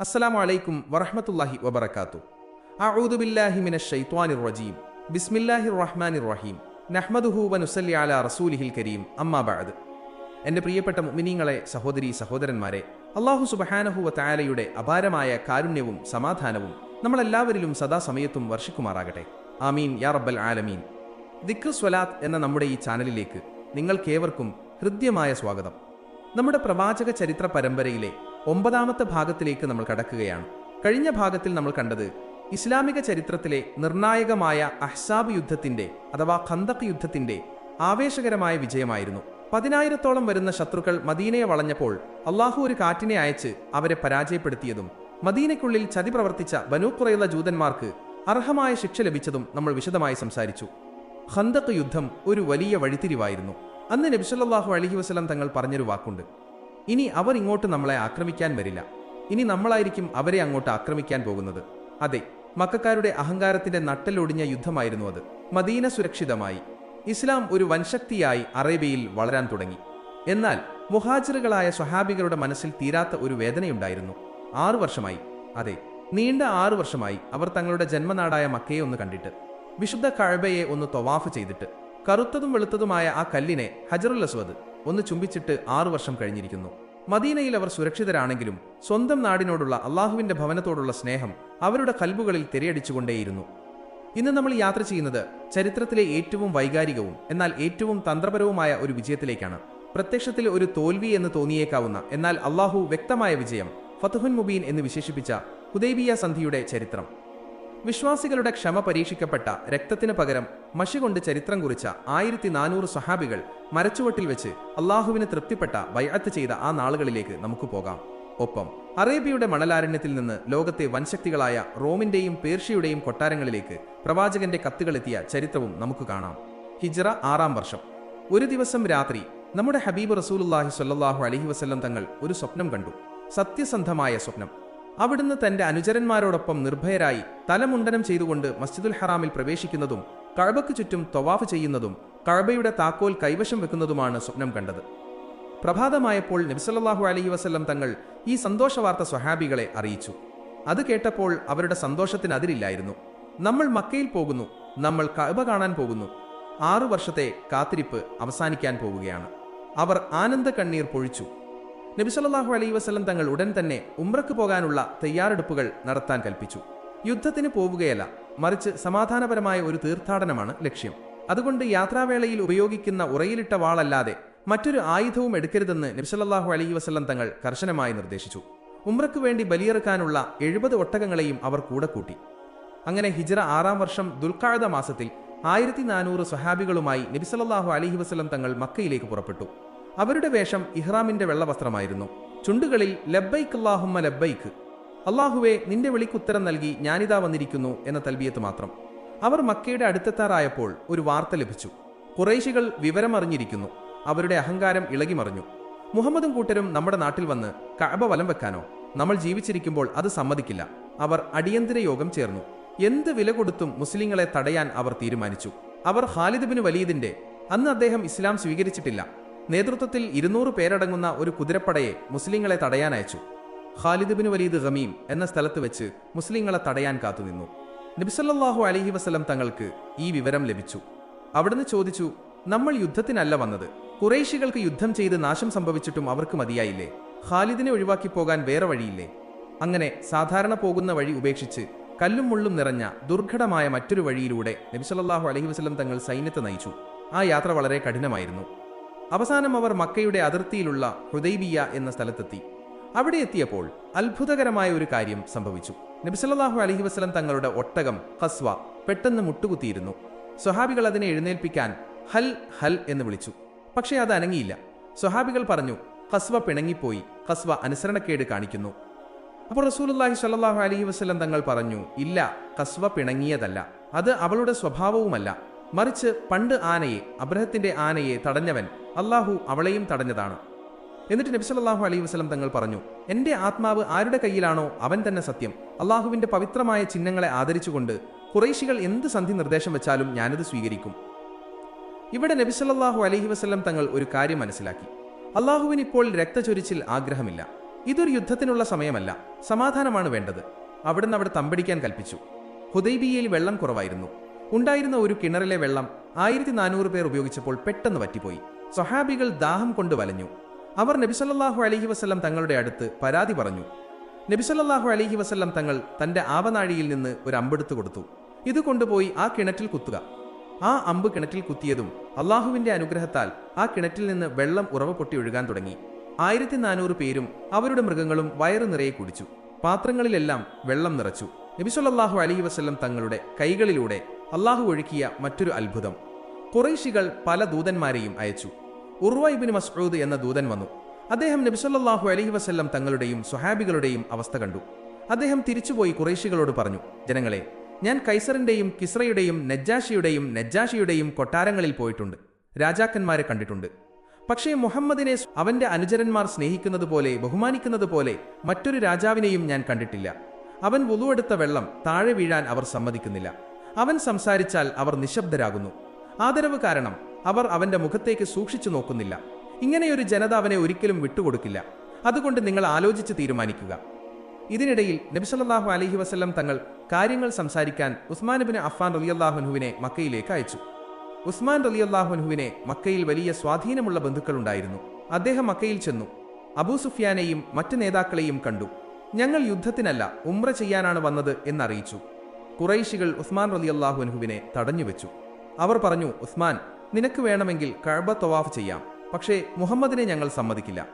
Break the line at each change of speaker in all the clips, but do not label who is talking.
അസ്സലാമു അലൈക്കും വറഹ്മത്തുള്ളാഹി വബർക്കാത്തു അഊദു ബില്ലാഹി മിനശ് റജീം. ബിസ്മില്ലാഹിർ റഹ്മാനിർ റഹീം. നഹ്മദുഹു വനുസല്ലി അല റസൂലിഹിൽ കരീം. അമ്മാബാദ് എന്റെ പ്രിയപ്പെട്ട മുഅ്മിനീങ്ങളെ സഹോദരി സഹോദരന്മാരെ അള്ളാഹു സുബഹാനഹു വതആലയുടെ അപാരമായ കാരുണ്യവും സമാധാനവും നമ്മളെല്ലാവരിലും സദാസമയത്തും വർഷിക്കുമാറാകട്ടെ. ആമീൻ യാ റബ്ബൽ ആലമീൻ. ദിക്ർ സ്വലാത്ത് എന്ന നമ്മുടെ ഈ ചാനലിലേക്ക് നിങ്ങൾക്കേവർക്കും ഹൃദ്യമായ സ്വാഗതം. നമ്മുടെ പ്രവാചക ചരിത്ര പരമ്പരയിലെ ഒമ്പതാമത്തെ ഭാഗത്തിലേക്ക് നമ്മൾ കടക്കുകയാണ്. കഴിഞ്ഞ ഭാഗത്തിൽ നമ്മൾ കണ്ടത് ഇസ്ലാമിക ചരിത്രത്തിലെ നിർണായകമായ അഹ്സാബ് യുദ്ധത്തിന്റെ അഥവാ ഖന്തക് യുദ്ധത്തിന്റെ ആവേശകരമായ വിജയമായിരുന്നു. പതിനായിരത്തോളം വരുന്ന ശത്രുക്കൾ മദീനയെ വളഞ്ഞപ്പോൾ അള്ളാഹു ഒരു കാറ്റിനെ അയച്ച് അവരെ പരാജയപ്പെടുത്തിയതും മദീനയ്ക്കുള്ളിൽ ചതി പ്രവർത്തിച്ച ബനൂഖുറയുള്ള ജൂതന്മാർക്ക് അർഹമായ ശിക്ഷ ലഭിച്ചതും നമ്മൾ വിശദമായി സംസാരിച്ചു. ഖന്തക് യുദ്ധം ഒരു വലിയ വഴിത്തിരിവായിരുന്നു. അന്ന് നബിസല്ലാഹു അലഹി വസ്ലം തങ്ങൾ പറഞ്ഞൊരു വാക്കുണ്ട്. ഇനി അവർ ഇങ്ങോട്ട് നമ്മളെ ആക്രമിക്കാൻ വരില്ല. ഇനി നമ്മളായിരിക്കും അവരെ അങ്ങോട്ട് ആക്രമിക്കാൻ പോകുന്നത്. അതെ മക്കാരുടെ അഹങ്കാരത്തിന്റെ നട്ടലൊടിഞ്ഞ യുദ്ധമായിരുന്നു അത്. മദീന സുരക്ഷിതമായി. ഇസ്ലാം ഒരു വൻശക്തിയായി അറേബ്യയിൽ വളരാൻ തുടങ്ങി. എന്നാൽ മുഹാജിറുകളായ സ്വഹാബികളുടെ മനസ്സിൽ തീരാത്ത ഒരു വേദനയുണ്ടായിരുന്നു. ആറു വർഷമായി. അതെ നീണ്ട ആറു വർഷമായി അവർ തങ്ങളുടെ ജന്മനാടായ മക്കയെ ഒന്ന് കണ്ടിട്ട്. വിശുദ്ധ കഴബയെ ഒന്ന് തൊവാഫ് ചെയ്തിട്ട്. കറുത്തതും വെളുത്തതുമായ ആ കല്ലിനെ ഹജറുൽ അസ്വദ് ഒന്ന് ചുംബിച്ചിട്ട് ആറു വർഷം കഴിഞ്ഞിരിക്കുന്നു. മദീനയിൽ അവർ സുരക്ഷിതരാണെങ്കിലും സ്വന്തം നാടിനോടുള്ള അള്ളാഹുവിന്റെ ഭവനത്തോടുള്ള സ്നേഹം അവരുടെ കൽബുകളിൽ തിരയടിച്ചുകൊണ്ടേയിരുന്നു. ഇന്ന് നമ്മൾ യാത്ര ചെയ്യുന്നത് ചരിത്രത്തിലെ ഏറ്റവും വൈകാരികവും എന്നാൽ ഏറ്റവും തന്ത്രപരവുമായ ഒരു വിജയത്തിലേക്കാണ്. പ്രത്യക്ഷത്തിൽ ഒരു തോൽവി എന്ന് തോന്നിയേക്കാവുന്ന എന്നാൽ അള്ളാഹു വ്യക്തമായ വിജയം ഫതുഹുൻ മുബീൻ എന്ന് വിശേഷിപ്പിച്ച ഹുദൈബിയ സന്ധിയുടെ ചരിത്രം. വിശ്വാസികളുടെ ക്ഷമ പരീക്ഷിക്കപ്പെട്ട രക്തത്തിന് പകരം മഷി കൊണ്ട് ചരിത്രം കുറിച്ച ആയിരത്തി നാനൂറ് സഹാബികൾ മരച്ചുവട്ടിൽ വെച്ച് അള്ളാഹുവിന് തൃപ്തിപ്പെട്ട ബൈഅത്ത് ചെയ്ത ആ നാളുകളിലേക്ക് നമുക്ക് പോകാം. ഒപ്പം അറേബ്യയുടെ മണലാരണ്യത്തിൽ നിന്ന് ലോകത്തെ വൻശക്തികളായ റോമിന്റെയും പേർഷ്യയുടെയും കൊട്ടാരങ്ങളിലേക്ക് പ്രവാചകന്റെ കത്തുകളെത്തിയ ചരിത്രവും നമുക്ക് കാണാം. ഹിജറ ആറാം വർഷം. ഒരു ദിവസം രാത്രി നമ്മുടെ ഹബീബ് റസൂലുല്ലാഹി സ്വല്ലല്ലാഹു അലഹി വസ്ല്ലം തങ്ങൾ ഒരു സ്വപ്നം കണ്ടു. സത്യസന്ധമായ സ്വപ്നം. അവിടുന്ന് തന്റെ അനുചരന്മാരോടൊപ്പം നിർഭയരായി തലമുണ്ടനം ചെയ്തുകൊണ്ട് മസ്ജിദുൽ ഹറാമിൽ പ്രവേശിക്കുന്നതും കഴബയ്ക്ക് ചുറ്റും തൊവാഫ് ചെയ്യുന്നതും കഴബയുടെ താക്കോൽ കൈവശം വെക്കുന്നതുമാണ് സ്വപ്നം കണ്ടത്. പ്രഭാതമായപ്പോൾ നബിസല്ലാഹു അലൈഹി വസല്ലം തങ്ങൾ ഈ സന്തോഷവാർത്ത സ്വഹാബികളെ അറിയിച്ചു. അത് കേട്ടപ്പോൾ അവരുടെ സന്തോഷത്തിന് അതിരില്ലായിരുന്നു. നമ്മൾ മക്കയിൽ പോകുന്നു നമ്മൾ കഅബ കാണാൻ പോകുന്നു. ആറു വർഷത്തെ കാത്തിരിപ്പ് അവസാനിക്കാൻ പോവുകയാണ്. അവർ ആനന്ദ കണ്ണീർ പൊഴിച്ചു. നബിസല്ലാഹു അലൈ വസ്ലം തങ്ങൾ ഉടൻ തന്നെ ഉമ്രക്ക് പോകാനുള്ള തയ്യാറെടുപ്പുകൾ നടത്താൻ കൽപ്പിച്ചു. യുദ്ധത്തിന് പോവുകയല്ല മറിച്ച് സമാധാനപരമായ ഒരു തീർത്ഥാടനമാണ് ലക്ഷ്യം. അതുകൊണ്ട് യാത്രാവേളയിൽ ഉപയോഗിക്കുന്ന ഉറയിലിട്ട വാളല്ലാതെ മറ്റൊരു ആയുധവും എടുക്കരുതെന്ന് നബിസല്ലാഹു അലൈഹി വസ്ലം തങ്ങൾ കർശനമായി നിർദ്ദേശിച്ചു. ഉമ്രക്ക് വേണ്ടി ബലിയെറുക്കാനുള്ള എഴുപത് ഒട്ടകങ്ങളെയും അവർ കൂടെ കൂട്ടി. അങ്ങനെ ഹിജറ ആറാം വർഷം ദുൽഖാഴത മാസത്തിൽ ആയിരത്തി നാനൂറ് സ്വഹാബികളുമായി നബിസല്ലാഹു അലഹി വസ്ലം തങ്ങൾ മക്കയിലേക്ക് പുറപ്പെട്ടു. അവരുടെ വേഷം ഇഹ്റാമിന്റെ വെള്ളവസ്ത്രമായിരുന്നു. ചുണ്ടുകളിൽ ലബ്ബൈക്ക് അള്ളാഹുമ്മ ലബ്ബൈക്ക് അള്ളാഹുവെ നിന്റെ വിളിക്കുത്തരം നൽകി ഞാനിതാ വന്നിരിക്കുന്നു എന്ന തൽബിയത്ത് മാത്രം. അവർ മക്കയുടെ അടുത്തെത്താറായപ്പോൾ ഒരു വാർത്ത ലഭിച്ചു. കുറേശികൾ വിവരമറിഞ്ഞിരിക്കുന്നു. അവരുടെ അഹങ്കാരം ഇളകിമറിഞ്ഞു. മുഹമ്മദും കൂട്ടരും നമ്മുടെ നാട്ടിൽ വന്ന് കഅബ വലം വെക്കാനോ? നമ്മൾ ജീവിച്ചിരിക്കുമ്പോൾ അത് സമ്മതിക്കില്ല. അവർ അടിയന്തര യോഗം ചേർന്നു. എന്ത് വില കൊടുത്തും മുസ്ലിങ്ങളെ തടയാൻ അവർ തീരുമാനിച്ചു. അവർ ഖാലിദ് ബിൻ വലീദിന്റെ അന്ന് അദ്ദേഹം ഇസ്ലാം സ്വീകരിച്ചിട്ടില്ല. നേതൃത്വത്തിൽ ഇരുന്നൂറ് പേരടങ്ങുന്ന ഒരു കുതിരപ്പടയെ മുസ്ലിങ്ങളെ തടയാൻ അയച്ചു. ഖാലിദ് ബിൻ വലീദ് ഖമീം എന്ന സ്ഥലത്ത് വെച്ച് മുസ്ലിങ്ങളെ തടയാൻ കാത്തുനിന്നു. നബിസല്ലാഹു അലഹി വസ്ലം തങ്ങൾക്ക് ഈ വിവരം ലഭിച്ചു. അവിടുന്ന് ചോദിച്ചു നമ്മൾ യുദ്ധത്തിനല്ല വന്നത്. കുറേശികൾക്ക് യുദ്ധം ചെയ്ത് നാശം സംഭവിച്ചിട്ടും അവർക്ക് മതിയായില്ലേ? ഖാലിദിനെ ഒഴിവാക്കി പോകാൻ വേറെ വഴിയില്ലേ? അങ്ങനെ സാധാരണ പോകുന്ന വഴി ഉപേക്ഷിച്ച് കല്ലും മുള്ളും നിറഞ്ഞ ദുർഘടമായ മറ്റൊരു വഴിയിലൂടെ നബിസല്ലാഹു അലഹി വസ്ലം തങ്ങൾ സൈന്യത്തെ നയിച്ചു. ആ യാത്ര വളരെ കഠിനമായിരുന്നു. അവസാനം അവർ മക്കയുടെ അതിർത്തിയിലുള്ള ഹുദൈബിയ എന്ന സ്ഥലത്തെത്തി. അവിടെ എത്തിയപ്പോൾ അത്ഭുതകരമായ ഒരു കാര്യം സംഭവിച്ചു. നബിസല്ലാഹു അലഹി വസ്ലം തങ്ങളുടെ ഒട്ടകം ഹസ്വ പെട്ടെന്ന് മുട്ടുകുത്തിയിരുന്നു. സ്വഹാബികൾ അതിനെ എഴുന്നേൽപ്പിക്കാൻ ഹൽ ഹൽ എന്ന് വിളിച്ചു. പക്ഷേ അത് അനങ്ങിയില്ല. സ്വഹാബികൾ പറഞ്ഞു ഖസ്വ പിണങ്ങിപ്പോയി ഖസ്വ അനുസരണക്കേട് കാണിക്കുന്നു. അപ്പോൾ റസൂലുല്ലാഹി സല്ലാഹു അലഹി വസ്ലം തങ്ങൾ പറഞ്ഞു ഇല്ല ഖസ്വ പിണങ്ങിയതല്ല. അത് അവളുടെ സ്വഭാവവുമല്ല. മറിച്ച് പണ്ട് ആനയെ അബ്രഹത്തിന്റെ ആനയെ തടഞ്ഞവൻ അള്ളാഹു അവളെയും തടഞ്ഞതാണ്. എന്നിട്ട് നബി സല്ലല്ലാഹു അലൈഹി വസ്ലം തങ്ങൾ പറഞ്ഞു എന്റെ ആത്മാവ് ആരുടെ കയ്യിലാണോ അവൻ തന്നെ സത്യം. അള്ളാഹുവിന്റെ പവിത്രമായ ചിഹ്നങ്ങളെ ആദരിച്ചുകൊണ്ട് കുറേശികൾ എന്ത് സന്ധി നിർദ്ദേശം വെച്ചാലും ഞാനത് സ്വീകരിക്കും. ഇവിടെ നബി സല്ലല്ലാഹു അലൈഹി വസല്ലം തങ്ങൾ ഒരു കാര്യം മനസ്സിലാക്കി. അള്ളാഹുവിന് ഇപ്പോൾ രക്തചൊരിച്ചിൽ ആഗ്രഹമില്ല. ഇതൊരു യുദ്ധത്തിനുള്ള സമയമല്ല. സമാധാനമാണ് വേണ്ടത്. അവിടുന്ന് അവിടെ തമ്പടിക്കാൻ കൽപ്പിച്ചു. ഹുദൈബിയയിൽ വെള്ളം കുറവായിരുന്നു. ഉണ്ടായിരുന്ന ഒരു കിണറിലെ വെള്ളം ആയിരത്തി നാനൂറ് പേർ ഉപയോഗിച്ചപ്പോൾ പെട്ടെന്ന് വറ്റിപ്പോയി. സൊഹാബികൾ ദാഹം കൊണ്ട് വലഞ്ഞു. അവർ നബിസല്ലാഹു അലഹി വസ്ലം തങ്ങളുടെ അടുത്ത് പരാതി പറഞ്ഞു. നബിസല്ലാഹു അലഹി വസ്ലം തങ്ങൾ തന്റെ ആവനാഴിയിൽ നിന്ന് ഒരു അമ്പെടുത്തു കൊടുത്തു. ഇത് കൊണ്ടുപോയി ആ കിണറ്റിൽ കുത്തുക. ആ അമ്പ് കിണറ്റിൽ കുത്തിയതും അള്ളാഹുവിന്റെ അനുഗ്രഹത്താൽ ആ കിണറ്റിൽ നിന്ന് വെള്ളം ഉറവ പൊട്ടി ഒഴുകാൻ തുടങ്ങി. ആയിരത്തി നാനൂറ് പേരും അവരുടെ മൃഗങ്ങളും വയറു നിറയെ കുടിച്ചു. പാത്രങ്ങളിലെല്ലാം വെള്ളം നിറച്ചു. നബിസൊല്ലാഹു അലഹി വസ്ലം തങ്ങളുടെ കൈകളിലൂടെ അള്ളാഹു ഒഴുക്കിയ മറ്റൊരു അത്ഭുതം. കുറൈശികൾ പല ദൂതന്മാരെയും അയച്ചു. ഉർവ ഇബിൻ മസ്ഊദ് എന്ന ദൂതൻ വന്നു. അദ്ദേഹം നബിസല്ലാഹു അലഹി വസ്ല്ലം തങ്ങളുടെയും സുഹാബികളുടെയും അവസ്ഥ കണ്ടു. അദ്ദേഹം തിരിച്ചുപോയി കുറേശികളോട് പറഞ്ഞു ജനങ്ങളെ ഞാൻ കൈസറിന്റെയും കിസ്രയുടെയും നജ്ജാഷിയുടെയും നജ്ജാഷിയുടെയും കൊട്ടാരങ്ങളിൽ പോയിട്ടുണ്ട്. രാജാക്കന്മാരെ കണ്ടിട്ടുണ്ട്. പക്ഷേ മുഹമ്മദിനെ അവന്റെ അനുചരന്മാർ സ്നേഹിക്കുന്നത് പോലെ ബഹുമാനിക്കുന്നത് പോലെ മറ്റൊരു രാജാവിനെയും ഞാൻ കണ്ടിട്ടില്ല. അവൻ വുളുവെടുത്ത വെള്ളം താഴെ വീഴാൻ അവർ സമ്മതിക്കുന്നില്ല. അവൻ സംസാരിച്ചാൽ അവർ നിശബ്ദരാകുന്നു. ആദരവ് കാരണം അവർ അവന്റെ മുഖത്തേക്ക് സൂക്ഷിച്ചു നോക്കുന്നില്ല. ഇങ്ങനെയൊരു ജനത അവനെ ഒരിക്കലും വിട്ടുകൊടുക്കില്ല. അതുകൊണ്ട് നിങ്ങൾ ആലോചിച്ച് തീരുമാനിക്കുക. ഇതിനിടയിൽ നബിസല്ലാഹു അലഹി വസ്ലം തങ്ങൾ കാര്യങ്ങൾ സംസാരിക്കാൻ ഉസ്മാൻ ബിൻ അഫ്ഫാൻ റലിയല്ലാഹുനുവിനെ മക്കയിലേക്ക് അയച്ചു. ഉസ്മാൻ റലിയല്ലാഹുനുവിനെ മക്കയിൽ വലിയ സ്വാധീനമുള്ള ബന്ധുക്കളുണ്ടായിരുന്നു അദ്ദേഹം മക്കയിൽ ചെന്നു. അബൂ സുഫിയാനെയും മറ്റു നേതാക്കളെയും കണ്ടു. ഞങ്ങൾ യുദ്ധത്തിനല്ല ഉമ്ര ചെയ്യാനാണ് വന്നത് എന്നറിയിച്ചു. കുറൈശികൾ ഉസ്മാൻ റലി അള്ളാഹുനഹുവിനെ തടഞ്ഞുവെച്ചു. അവർ പറഞ്ഞു ഉസ്മാൻ നിനക്ക് വേണമെങ്കിൽ കഴബ തവാഫ് ചെയ്യാം പക്ഷേ മുഹമ്മദിനെ ഞങ്ങൾ സമ്മതിക്കില്ല.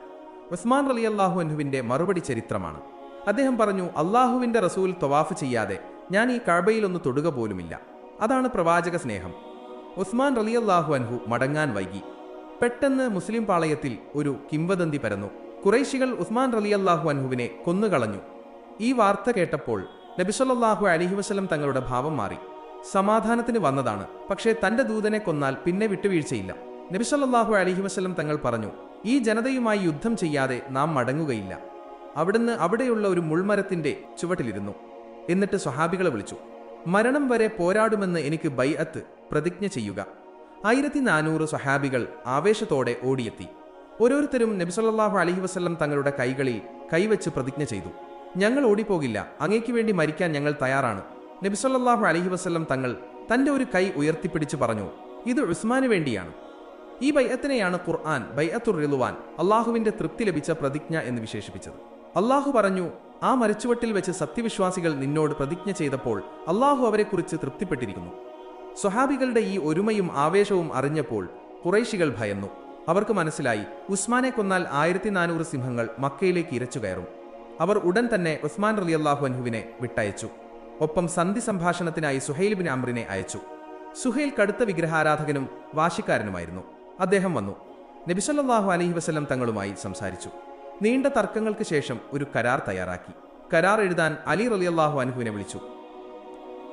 ഉസ്മാൻ റലി റലിയല്ലാഹുനുവിന്റെ മറുപടി ചരിത്രമാണ്. അദ്ദേഹം പറഞ്ഞു അള്ളാഹുവിന്റെ റസൂൽ തവാഫ് ചെയ്യാതെ ഞാൻ ഈ കഴബയിലൊന്ന് തൊടുക പോലുമില്ല. അതാണ് പ്രവാചക സ്നേഹം. ഉസ്മാൻ റലിയല്ലാഹു അൻഹു മടങ്ങാൻ വൈകി. പെട്ടെന്ന് മുസ്ലിം പാളയത്തിൽ ഒരു കിംവദന്തി പരന്നു. കുറൈശികൾ ഉസ്മാൻ റലിയല്ലാഹു അൻഹുവിനെ കൊന്നുകളഞ്ഞു. ഈ വാർത്ത കേട്ടപ്പോൾ നബിസല്ലാഹു അലിഹി വസ്ലം തങ്ങളുടെ ഭാവം മാറി. സമാധാനത്തിന് വന്നതാണ്. പക്ഷേ തന്റെ ദൂതനെ കൊന്നാൽ പിന്നെ വിട്ടുവീഴ്ചയില്ല. നബിസൊല്ലാഹു അലിഹി വസ്ലം തങ്ങൾ പറഞ്ഞു ഈ ജനതയുമായി യുദ്ധം ചെയ്യാതെ നാം മടങ്ങുകയില്ല. അവിടുന്ന് അവിടെയുള്ള ഒരു മുൾമരത്തിന്റെ ചുവട്ടിലിരുന്നു. എന്നിട്ട് സ്വഹാബികളെ വിളിച്ചു മരണം വരെ പോരാടുമെന്ന് എനിക്ക് ബൈഅത്ത് പ്രതിജ്ഞ ചെയ്യുക. ആയിരത്തി നാനൂറ് സ്വഹാബികൾ ആവേശത്തോടെ ഓടിയെത്തി. ഓരോരുത്തരും നബിസല്ലാഹു അലഹി വസ്ലം തങ്ങളുടെ കൈകളിൽ കൈവച്ച് പ്രതിജ്ഞ ചെയ്തു. ഞങ്ങൾ ഓടിപ്പോകില്ല. അങ്ങേക്ക് വേണ്ടി മരിക്കാൻ ഞങ്ങൾ തയ്യാറാണ്. നബിസ്വല്ലാഹു അലഹി വസ്ലം തങ്ങൾ തന്റെ ഒരു കൈ ഉയർത്തിപ്പിടിച്ച് പറഞ്ഞു ഇത് ഉസ്മാന് വേണ്ടിയാണ്. ഈ ബൈഅത്തിനെയാണ് ഖുർആൻ ബൈഅത്തുർ റിലുവാൻ അള്ളാഹുവിന്റെ തൃപ്തി ലഭിച്ച പ്രതിജ്ഞ എന്ന് വിശേഷിപ്പിച്ചത്. അള്ളാഹു പറഞ്ഞു ആ മരച്ചുവട്ടിൽ വെച്ച് സത്യവിശ്വാസികൾ നിന്നോട് പ്രതിജ്ഞ ചെയ്തപ്പോൾ അള്ളാഹു അവരെക്കുറിച്ച് തൃപ്തിപ്പെട്ടിരിക്കുന്നു. സ്വഹാബികളുടെ ഈ ഒരുമയും ആവേശവും അറിഞ്ഞപ്പോൾ കുറൈശികൾ ഭയന്നു. അവർക്ക് മനസ്സിലായി ഉസ്മാനെ കൊന്നാൽ ആയിരത്തി നാനൂറ് സിംഹങ്ങൾ മക്കയിലേക്ക് ഇരച്ചു കയറും. അവർ ഉടൻ തന്നെ ഉസ്മാൻ റലി അള്ളാഹു അൻഹുവിനെ വിട്ടയച്ചു. ഒപ്പം സന്ധി സംഭാഷണത്തിനായി സുഹൈൽ ബിൻ അമ്രിനെ അയച്ചു. സുഹൈൽ കടുത്ത വിഗ്രഹാരാധകനും വാശിക്കാരനുമായിരുന്നു. അദ്ദേഹം വന്നു. നബിസല്ലാഹു അലഹി വസ്ലം തങ്ങളുമായി സംസാരിച്ചു. നീണ്ട തർക്കങ്ങൾക്ക് ശേഷം ഒരു കരാർ തയ്യാറാക്കി. കരാർ എഴുതാൻ അലി റലിയല്ലാഹു അൻഹുവിനെ വിളിച്ചു.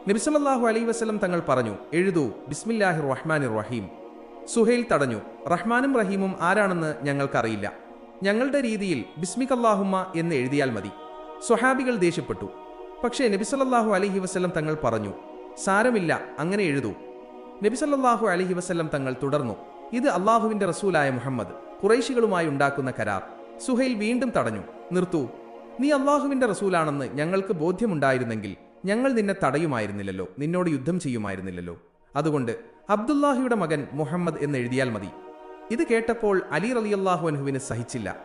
നബിസല്ലാഹു അലൈ വസ്ലം തങ്ങൾ പറഞ്ഞു എഴുതൂ ബിസ്മില്ലാഹിർ റഹ്മാനിർ റഹീം. സുഹൈൽ തടഞ്ഞു. റഹ്മാനും റഹീമും ആരാണെന്ന് ഞങ്ങൾക്കറിയില്ല. ഞങ്ങളുടെ രീതിയിൽ ബിസ്മികല്ലാഹുമ്മ എന്ന് എഴുതിയാൽ മതി. സ്വഹാബികൾ ദേഷ്യപ്പെട്ടു. പക്ഷേ നബിസല്ലാഹു അലഹി വസ്ലം തങ്ങൾ പറഞ്ഞു സാരമില്ല അങ്ങനെ എഴുതൂ. നബിസല്ലാഹു അലഹി വസ്ലം തങ്ങൾ തുടർന്നു ഇത് അള്ളാഹുവിന്റെ റസൂലായ മുഹമ്മദ് കുറൈശികളുമായി ഉണ്ടാക്കുന്ന കരാർ. സുഹൈൽ വീണ്ടും തടഞ്ഞു നിർത്തൂ. നീ അള്ളാഹുവിന്റെ റസൂലാണെന്ന് ഞങ്ങൾക്ക് ബോധ്യമുണ്ടായിരുന്നെങ്കിൽ ഞങ്ങൾ നിന്നെ തടയുമായിരുന്നില്ലല്ലോ നിന്നോട് യുദ്ധം ചെയ്യുമായിരുന്നില്ലല്ലോ. അതുകൊണ്ട് അബ്ദുല്ലാഹിയുടെ മകൻ മുഹമ്മദ് എന്ന് എഴുതിയാൽ മതി. ഇത് കേട്ടപ്പോൾ അലി റലിയല്ലാഹു അൻഹുവിന് സഹിച്ചില്ല.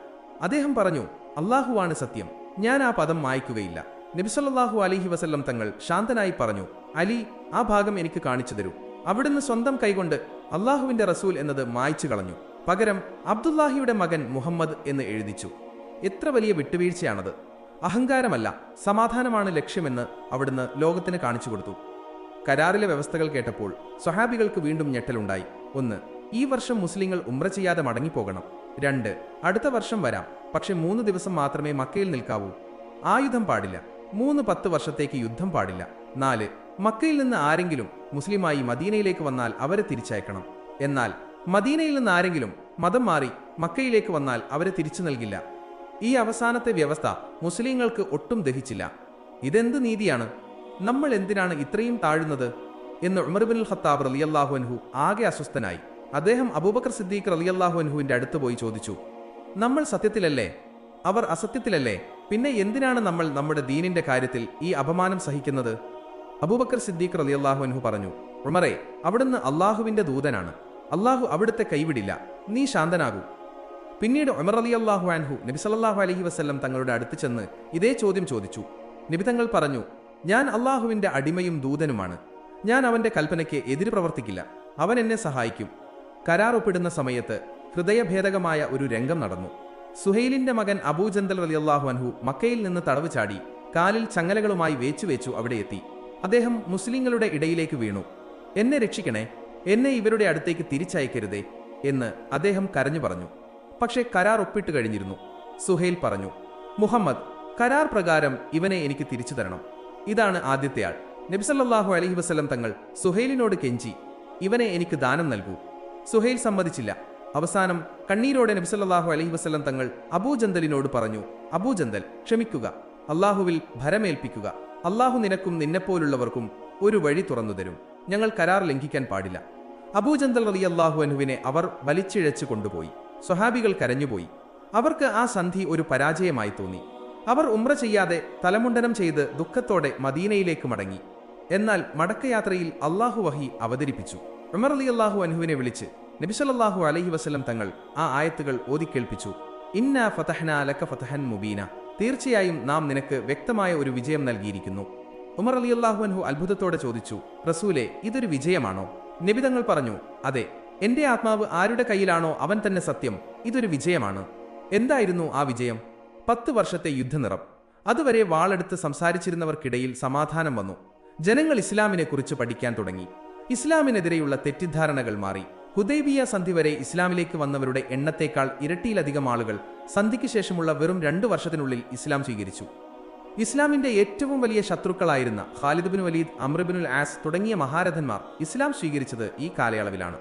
അദ്ദേഹം പറഞ്ഞു അള്ളാഹുവാണ് സത്യം. ഞാൻ ആ പദം മായ്ക്കുകയില്ല. നബിസല്ലാഹു അലിഹി വസല്ലം തങ്ങൾ ശാന്തനായി പറഞ്ഞു അലി ആ ഭാഗം എനിക്ക് കാണിച്ചു തരൂ. അവിടുന്ന് സ്വന്തം കൈകൊണ്ട് അള്ളാഹുവിന്റെ റസൂൽ എന്നത് മായ്ച്ചു കളഞ്ഞു. പകരം അബ്ദുല്ലാഹിയുടെ മകൻ മുഹമ്മദ് എന്ന് എഴുതിച്ചു. എത്ര വലിയ വിട്ടുവീഴ്ചയാണത്. അഹങ്കാരമല്ല സമാധാനമാണ് ലക്ഷ്യമെന്ന് അവിടുന്ന് ലോകത്തിന് കാണിച്ചു കൊടുത്തു. കരാറിലെ വ്യവസ്ഥകൾ കേട്ടപ്പോൾ സ്വഹാബികൾക്ക് വീണ്ടും ഞെട്ടലുണ്ടായി. ഒന്ന് ഈ വർഷം മുസ്ലിങ്ങൾ ഉമ്ര ചെയ്യാതെ മടങ്ങിപ്പോകണം. രണ്ട് അടുത്ത വർഷം വരാം. പക്ഷെ മൂന്ന് ദിവസം മാത്രമേ മക്കയിൽ നിൽക്കാവൂ. ആയുധം പാടില്ല. മൂന്ന് പത്ത് വർഷത്തേക്ക് യുദ്ധം പാടില്ല. നാല് മക്കയിൽ നിന്ന് ആരെങ്കിലും മുസ്ലിമായി മദീനയിലേക്ക് വന്നാൽ അവരെ തിരിച്ചയക്കണം. എന്നാൽ മദീനയിൽ നിന്ന് ആരെങ്കിലും മതം മാറി മക്കയിലേക്ക് വന്നാൽ അവരെ തിരിച്ചു നൽകില്ല. ഈ അവസാനത്തെ വ്യവസ്ഥ മുസ്ലിങ്ങൾക്ക് ഒട്ടും ദഹിച്ചില്ല. ഇതെന്ത് നീതിയാണ്? നമ്മൾ എന്തിനാണ് ഇത്രയും താഴുന്നത്? എന്ന് ഉമർബിൻ ഖത്താബ് റലിയല്ലാഹു അൻഹു ആകെ അസ്വസ്ഥനായി. അദ്ദേഹം അബൂബക്കർ സിദ്ദീഖ് റലിയല്ലാഹു അൻഹുവിന്റെ അടുത്ത് പോയി ചോദിച്ചു നമ്മൾ സത്യത്തിലല്ലേ? അവർ അസത്യത്തിലല്ലേ? പിന്നെ എന്തിനാണ് നമ്മൾ നമ്മുടെ ദീനിന്റെ കാര്യത്തിൽ ഈ അപമാനം സഹിക്കുന്നത്? അബൂബക്കർ സിദ്ദീഖ് റളിയല്ലാഹു അൻഹു പറഞ്ഞു ഉമറെ അവിടുന്ന് അള്ളാഹുവിന്റെ ദൂതനാണ്. അള്ളാഹു അവിടുത്തെ കൈവിടില്ല. നീ ശാന്തനാകൂ. പിന്നീട് ഉമർ അലി അള്ളാഹു അൻഹു നബി സല്ലല്ലാഹു അലൈഹി വസല്ലം തങ്ങളുടെ അടുത്ത് ചെന്ന് ഇതേ ചോദ്യം ചോദിച്ചു. നബി തങ്ങൾ പറഞ്ഞു ഞാൻ അള്ളാഹുവിന്റെ അടിമയും ദൂതനുമാണ്. ഞാൻ അവന്റെ കൽപ്പനയ്ക്ക് എതിര് പ്രവർത്തിക്കില്ല. അവൻ എന്നെ സഹായിക്കും. കരാർ ഒപ്പിടുന്ന സമയത്ത് ഹൃദയഭേദകമായ ഒരു രംഗം നടന്നു. സുഹൈലിന്റെ മകൻ അബൂജന്തൽ റളിയല്ലാഹു അൻഹു മക്കയിൽ നിന്ന് തടവ് ചാടി കാലിൽ ചങ്ങലകളുമായി വേച്ചുവേച്ചു അവിടെ എത്തി. അദ്ദേഹം മുസ്ലിങ്ങളുടെ ഇടയിലേക്ക് വീണു. എന്നെ രക്ഷിക്കണേ എന്നെ ഇവരുടെ അടുത്തേക്ക് തിരിച്ചയക്കരുതേ എന്ന് അദ്ദേഹം കരഞ്ഞു പറഞ്ഞു. പക്ഷേ കരാർ ഒപ്പിട്ട് കഴിഞ്ഞിരുന്നു. സുഹൈൽ പറഞ്ഞു മുഹമ്മദ് കരാർ പ്രകാരം ഇവനെ എനിക്ക് തിരിച്ചു തരണം. ഇതാണ് ആദ്യത്തെ ആൾ. നബിസല്ലാഹു അലഹി വസ്ലം തങ്ങൾ സുഹൈലിനോട് കെഞ്ചി ഇവനെ എനിക്ക് ദാനം നൽകൂ. സുഹൈൽ സമ്മതിച്ചില്ല. അവസാനം കണ്ണീരോടെ നബിസല്ലാഹു അലഹി വസ്ലം തങ്ങൾ അബൂജന്തലിനോട് പറഞ്ഞു അബൂജന്തൽ ക്ഷമിക്കുക. അള്ളാഹുവിൽ ഭരമേൽപ്പിക്കുക. അള്ളാഹു നിനക്കും നിന്നെപ്പോലുള്ളവർക്കും ഒരു വഴി തുറന്നു തരും. ഞങ്ങൾ കരാർ ലംഘിക്കാൻ പാടില്ല. അബൂജന്തൽ അലി അള്ളാഹു അനുവിനെ അവർ വലിച്ചിഴച്ചു കൊണ്ടുപോയി. സ്വഹാബികൾ കരഞ്ഞുപോയി. അവർക്ക് ആ സന്ധി ഒരു പരാജയമായി തോന്നി. അവർ ഉമ്ര ചെയ്യാതെ തലമുണ്ടനം ചെയ്ത് ദുഃഖത്തോടെ മദീനയിലേക്ക് മടങ്ങി. എന്നാൽ മടക്കയാത്രയിൽ അള്ളാഹു വഹി അവതരിപ്പിച്ചു. ഉമർ അലി അള്ളാഹു അനുഹുവിനെ വിളിച്ച് നബിസലല്ലാഹു അലഹി വസ്ലം തങ്ങൾ ആ ആയത്തുകൾ ഓതിക്കേൾപ്പിച്ചു ഇന്ന ഫതഹന അലക്ക ഫതഹൻ മുബീന. തീർച്ചയായും നാം നിനക്ക് വ്യക്തമായ ഒരു വിജയം നൽകിയിരിക്കുന്നു. ഉമർ അലി അള്ളാഹു അൻഹു അത്ഭുതത്തോടെ ചോദിച്ചു റസൂലെ ഇതൊരു വിജയമാണോ? നിബിതങ്ങൾ പറഞ്ഞു അതെ എന്റെ ആത്മാവ് ആരുടെ കയ്യിലാണോ അവൻ തന്നെ സത്യം ഇതൊരു വിജയമാണ്. എന്തായിരുന്നു ആ വിജയം? പത്ത് വർഷത്തെ യുദ്ധനിറം. അതുവരെ വാളെടുത്ത് സംസാരിച്ചിരുന്നവർക്കിടയിൽ സമാധാനം വന്നു. ജനങ്ങൾ ഇസ്ലാമിനെ കുറിച്ച് പഠിക്കാൻ തുടങ്ങി. ഇസ്ലാമിനെതിരെയുള്ള തെറ്റിദ്ധാരണകൾ മാറി. ഹുദൈബിയ സന്ധി വരെ ഇസ്ലാമിലേക്ക് വന്നവരുടെ എണ്ണത്തേക്കാൾ ഇരട്ടിയിലധികം ആളുകൾ സന്ധിക്ക് ശേഷമുള്ള വെറും രണ്ടു വർഷത്തിനുള്ളിൽ ഇസ്ലാം സ്വീകരിച്ചു. ഇസ്ലാമിന്റെ ഏറ്റവും വലിയ ശത്രുക്കളായിരുന്ന ഖാലിദ് ബിൻ വലീദ് അമ്രബിനുൽ ആസ് തുടങ്ങിയ മഹാരഥന്മാർ ഇസ്ലാം സ്വീകരിച്ചത് ഈ കാലയളവിലാണ്.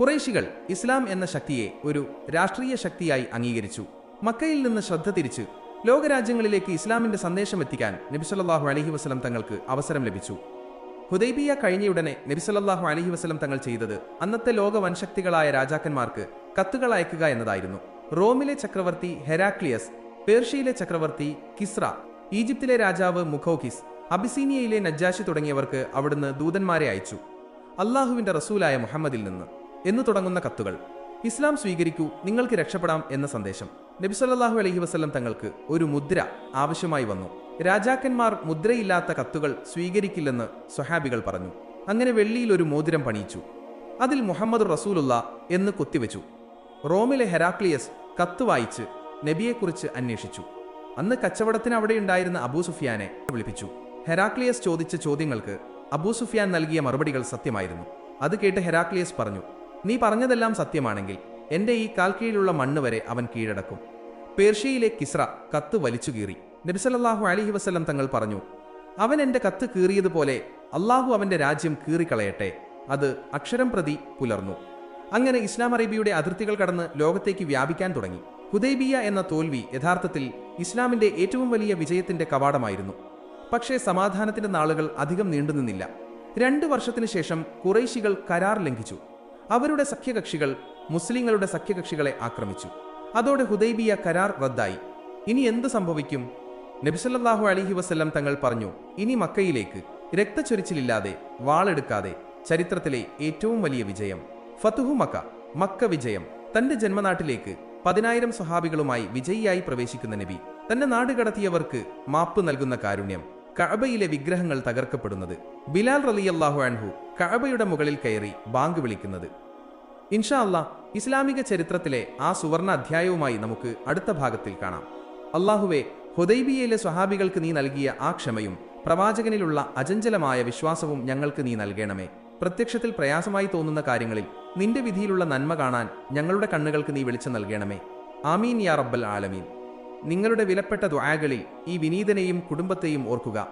കുറേശികൾ ഇസ്ലാം എന്ന ശക്തിയെ ഒരു രാഷ്ട്രീയ ശക്തിയായി അംഗീകരിച്ചു. മക്കയിൽ നിന്ന് ശ്രദ്ധ തിരിച്ച് ലോകരാജ്യങ്ങളിലേക്ക് ഇസ്ലാമിന്റെ സന്ദേശം എത്തിക്കാൻ നബിസല്ലാഹു അലഹി വസ്ലം തങ്ങൾക്ക് അവസരം ലഭിച്ചു. ഹുദൈബിയ കഴിഞ്ഞയുടനെ നബിസല്ലാഹു അലഹി വസ്ലം തങ്ങൾ ചെയ്തത് അന്നത്തെ ലോക വൻശക്തികളായ രാജാക്കന്മാർക്ക് കത്തുകൾ അയക്കുക എന്നതായിരുന്നു. റോമിലെ ചക്രവർത്തി ഹെരാക്ലിയസ് പേർഷ്യയിലെ ചക്രവർത്തി കിസ്ര ഈജിപ്തിലെ രാജാവ് മുഖോഖിസ് അബിസീനിയയിലെ നജ്ജാഷി തുടങ്ങിയവർക്ക് അവിടുന്ന് ദൂതന്മാരെ അയച്ചു. അള്ളാഹുവിന്റെ റസൂലായ മുഹമ്മദിൽ നിന്ന്. എന്നു തുടങ്ങുന്ന കത്തുകൾ. ഇസ്ലാം സ്വീകരിക്കൂ നിങ്ങൾക്ക് രക്ഷപ്പെടാം എന്ന സന്ദേശം. നബിസല്ലാഹു അലഹി വസ്ലം തങ്ങൾക്ക് ഒരു മുദ്ര ആവശ്യമായി വന്നു. രാജാക്കന്മാർ മുദ്രയില്ലാത്ത കത്തുകൾ സ്വീകരിക്കില്ലെന്ന് സ്വഹാബികൾ പറഞ്ഞു. അങ്ങനെ വെള്ളിയിൽ ഒരു മോതിരം പണിയിച്ചു. അതിൽ മുഹമ്മദ് റസൂലുള്ള എന്ന് കൊത്തിവെച്ചു. റോമിലെ ഹെരാക്ലിയസ് കത്ത് വായിച്ച് നബിയെക്കുറിച്ച് അന്വേഷിച്ചു. അന്ന് കച്ചവടത്തിന് അവിടെ ഉണ്ടായിരുന്ന അബൂ സുഫിയാനെ വിളിപ്പിച്ചു. ഹെരാക്ലിയസ് ചോദിച്ച ചോദ്യങ്ങൾക്ക് അബൂ സുഫിയാൻ നൽകിയ മറുപടികൾ സത്യമായിരുന്നു. അത് കേട്ട് ഹെരാക്ലിയസ് പറഞ്ഞു നീ പറഞ്ഞതെല്ലാം സത്യമാണെങ്കിൽ എന്റെ ഈ കാൽക്കീഴിലുള്ള മണ്ണ് വരെ അവൻ കീഴടക്കും. പേർഷ്യയിലെ കിസ്ര കത്ത് വലിച്ചു കീറി നബിസല്ലാഹു അലഹി വസ്ലം തങ്ങൾ പറഞ്ഞു അവൻ എന്റെ കത്ത് കീറിയതുപോലെ അള്ളാഹു അവന്റെ രാജ്യം കീറിക്കളയട്ടെ. അത് അക്ഷരം പ്രതി പുലർന്നു. അങ്ങനെ ഇസ്ലാം അറേബ്യയുടെ അതിർത്തികൾ കടന്ന് ലോകത്തേക്ക് വ്യാപിക്കാൻ തുടങ്ങി. ഹുദൈബിയ എന്ന തോൽവി യഥാർത്ഥത്തിൽ ഇസ്ലാമിന്റെ ഏറ്റവും വലിയ വിജയത്തിന്റെ കവാടമായിരുന്നു. പക്ഷേ സമാധാനത്തിന്റെ നാളുകൾ അധികം നീണ്ടുനിന്നില്ല രണ്ട് വർഷത്തിനു ശേഷം കുറേശികൾ കരാർ ലംഘിച്ചു. അവരുടെ സഖ്യകക്ഷികൾ മുസ്ലിങ്ങളുടെ സഖ്യകക്ഷികളെ ആക്രമിച്ചു. അതോടെ ഹുദൈബിയ കരാർ റദ്ദായി. ഇനി എന്ത് സംഭവിക്കും? നബിസല്ലാഹു അലിഹി വസ്ല്ലം തങ്ങൾ പറഞ്ഞു ഇനി മക്കയിലേക്ക് രക്തച്ചൊരിച്ചിലില്ലാതെ വാളെടുക്കാതെ ചരിത്രത്തിലെ ഏറ്റവും വലിയ വിജയം ഫതുഹു മക്ക മക്ക വിജയം തന്റെ ജന്മനാട്ടിലേക്ക് പതിനായിരം സ്വഹാബികളുമായി വിജയിയായി പ്രവേശിക്കുന്ന നബി തന്റെ നാട് കടത്തിയവർക്ക് മാപ്പ് നൽകുന്ന കാരുണ്യം കഅബയിലെ വിഗ്രഹങ്ങൾ തകർക്കപ്പെടുന്നത് ബിലാൽ റലിയല്ലാഹു അൻഹു കഅബയുടെ മുകളിൽ കയറി ബാങ്ക് വിളിക്കുന്നത്. ഇൻഷാ അല്ലാ ഇസ്ലാമിക ചരിത്രത്തിലെ ആ സുവർണ അധ്യായവുമായി നമുക്ക് അടുത്ത ഭാഗത്തിൽ കാണാം. അള്ളാഹുവെ ഹുദൈബിയയിലെ സ്വഹാബികൾക്ക് നീ നൽകിയ ആ ക്ഷമയും പ്രവാചകനിലുള്ള അചഞ്ചലമായ വിശ്വാസവും ഞങ്ങൾക്ക് നീ നൽകണമേ. പ്രത്യക്ഷത്തിൽ പ്രയാസമായി തോന്നുന്ന കാര്യങ്ങളിൽ നിന്റെ വിധിയിലുള്ള നന്മ കാണാൻ ഞങ്ങളുടെ കണ്ണുകൾക്ക് നീ വെളിച്ചം നൽകണമേ. ആമീൻ യാ റബ്ബൽ ആലമീൻ. നിങ്ങളുടെ വിലപ്പെട്ട ദ്വായകളിൽ ഈ വിനീതനെയും കുടുംബത്തെയും ഓർക്കുക.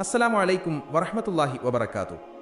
അസ്സലാമു അലൈക്കും വറഹ്മത്തുള്ളാഹി വബറകാതുഹു.